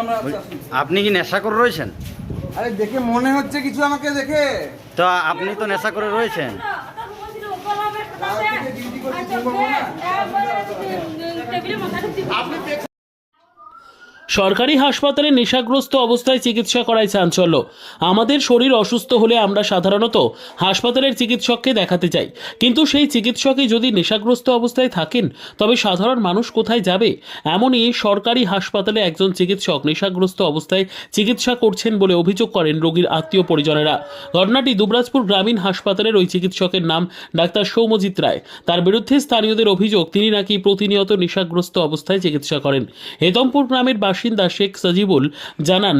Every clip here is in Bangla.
আমরা আপনি কি নেশা করে রয়েছেন? আরে দেখে মনে হচ্ছে কিছু আমাকে দেখে। তো আপনি তো নেশা করে রয়েছেন। সরকারি হাসপাতালে নেশাগ্রস্ত অবস্থায় চিকিৎসা করায় চাঞ্চল্য। আমাদের শরীর অসুস্থ হলে আমরা সাধারণত হাসপাতালের চিকিৎসককে দেখাতে চাই। কিন্তু সেই চিকিৎসকই যদি নেশাগ্রস্ত অবস্থায় থাকেন, তবে সাধারণ মানুষ কোথায় যাবে? এমনই সরকারি হাসপাতালে একজন চিকিৎসক নেশাগ্রস্ত অবস্থায় চিকিৎসা করছেন বলে অভিযোগ করেন রোগীর আত্মীয় পরিজনেরা। ঘটনাটি দুবরাজপুর গ্রামীণ হাসপাতালের ওই চিকিৎসকের নাম ডাক্তার সৌমজিৎ রায়। তার বিরুদ্ধে স্থানীয়দের অভিযোগ, তিনি নাকি প্রতিনিয়ত নেশাগ্রস্ত অবস্থায় চিকিৎসা করেন। হেতমপুর গ্রামের বাসিন্দা শেখ সজিবুল জানান,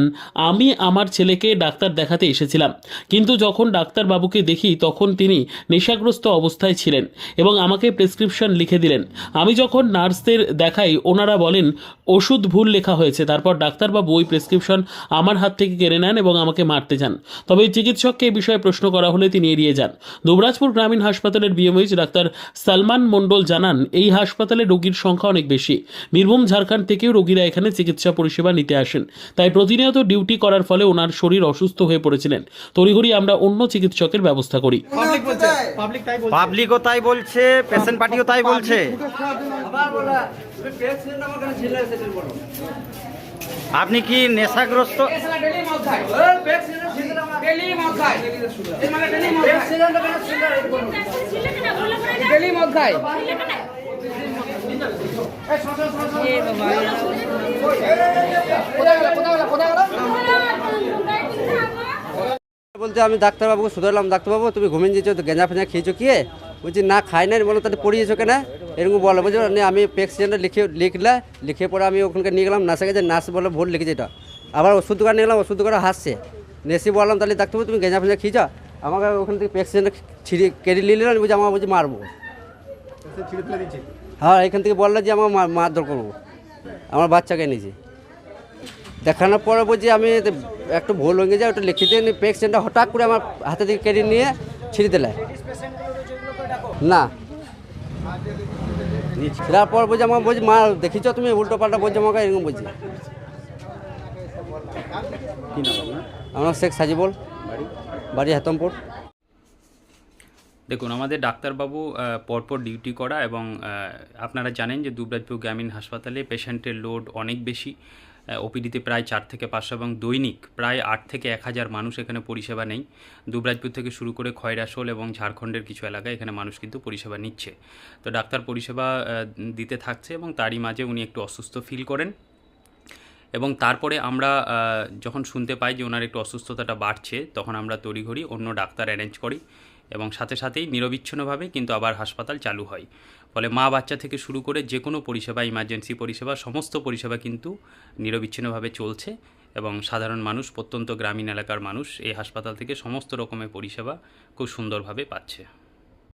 আমি আমার ছেলেকে ডাক্তার দেখাতে এসেছিলাম। কিন্তু যখন ডাক্তারবাবুকে দেখি, তখন তিনি নেশাগ্রস্ত অবস্থায় ছিলেন এবং আমাকে প্রেসক্রিপশন লিখে দিলেন। আমি যখন নার্সদের দেখাই, ওনারা বলেন, ওষুধ ভুল লেখা হয়েছে। তারপর ডাক্তারবাবু ওই প্রেসক্রিপশন আমার হাত থেকে কেড়ে নেন এবং আমাকে মারতে যান। তবে চিকিৎসককে এই বিষয়ে প্রশ্ন করা হলে তিনি এড়িয়ে যান। দুবরাজপুর গ্রামীণ হাসপাতালের বিএমএইচ ডাক্তার সালমান মণ্ডল জানান, এই হাসপাতালে রোগীর সংখ্যা অনেক বেশি। বীরভূম, ঝাড়খণ্ড থেকেও রোগীরা এখানে চিকিৎসা পরিষেবা নিতে আসেন। তাই প্রতিনিয়ত ডিউটি করার ফলে ওনার শরীর অসুস্থ হয়ে পড়েছিলেন। তড়িঘড়ি আমরা অন্য চিকিৎসকের ব্যবস্থা করি। পাবলিকও তাই বলছে পেশেন্ট পার্টিও তাই বলছে। আপনি কি নেশাগ্রস্ত? খায় ডেলি মদ খায় এই মানে ডেলি মদ খায় ডেলি মদ খায় কোথায় গেল কোথায় গেল কোথায় গেল বলতে আমি ডাক্তারবাবুকে শুধারলাম ডাক্তারবাবু তুমি ঘুমিয়ে যেছো তো গেঁজা ফেঁজা খেয়েছো কি? বলছি না খাই নাই বলো তাহলে পড়িয়েছো কেন? এরকম বলে বলছি "না, আমি প্রেসক্রিপশনটা লিখে লিখলে লিখে পরে আমি ওখানকে নিয়ে গেলাম নার্সে গেছে নার্স বলে ভুল লিখেছে এটা। আবার ওষুধ দোকান নিয়ে গেলাম ওষুধ দোকানে হাসছে। নেসি বললাম তাহলে ডাক্তারবাবু তুমি গেঁজা ফেঁজা খেয়েছো? আমাকে ওখান থেকে প্রেসক্রিপশনটা ছিঁড়ে কেটে নিয়ে নিলাম বলছি আমাকে বলছি মারবো। হ্যাঁ এখান থেকে বলল যে আমার মারধর করব। আমার বাচ্চাকে নিজে দেখানোর পরে বলছি আমি একটু ভুল হয়ে গেছে ওটা লিখে দিয়ে পেশেন্টটা হঠাৎ করে আমার হাতে থেকে কেড়ে নিয়ে ছিঁড়ে দিলে। না। তারপর বলছি আমার বলছি মা দেখিছ তুমি উল্টো পাল্টা বলছো আমাকে এরকম বলছি। আমার শেখ সাজিবুল। বাড়ি? হেতমপুর। দেখুন আমাদের ডাক্তারবাবু পরপর ডিউটি করা এবং আপনারা জানেন যে দুবরাজপুর গ্রামীণ হাসপাতালে পেশেন্টের লোড অনেক বেশি। ওপিডিতে প্রায় চার থেকে পাঁচশো এবং দৈনিক প্রায় আট থেকে এক হাজার মানুষ এখানে পরিষেবা নেই। দুবরাজপুর থেকে শুরু করে খয়রাসোল এবং ঝাড়খণ্ডের কিছু এলাকায় এখানে মানুষ কিন্তু পরিষেবা নিচ্ছে। তো ডাক্তার পরিষেবা দিতে থাকছে এবং তারই মাঝে উনি একটু অসুস্থ ফিল করেন। এবং তারপরে আমরা যখন শুনতে পাই যে ওনার একটু অসুস্থতাটা বাড়ছে, তখন আমরা তড়িঘড়ি অন্য ডাক্তার অ্যারেঞ্জ করি। এবং সাথে সাথেই নিরবিচ্ছিন্নভাবে কিন্তু আবার হাসপাতাল চালু হয়। ফলে মা বাচ্চা থেকে শুরু করে যে কোনো পরিষেবা ইমার্জেন্সি পরিষেবা, সমস্ত পরিষেবা কিন্তু নিরবিচ্ছিন্নভাবে চলছে এবং সাধারণ মানুষ, প্রত্যন্ত গ্রামীণ এলাকার মানুষ এই হাসপাতাল থেকে সমস্ত রকমের পরিষেবা খুব সুন্দরভাবে পাচ্ছে।